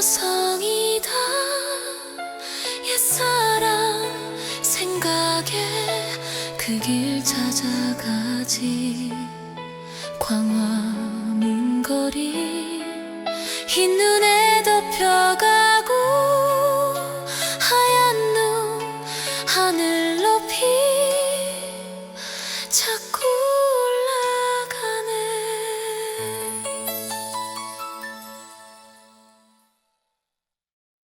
서성이다. 옛사람 생각에 그 길 찾아가지. 광화문 거리 흰 눈에 덮여가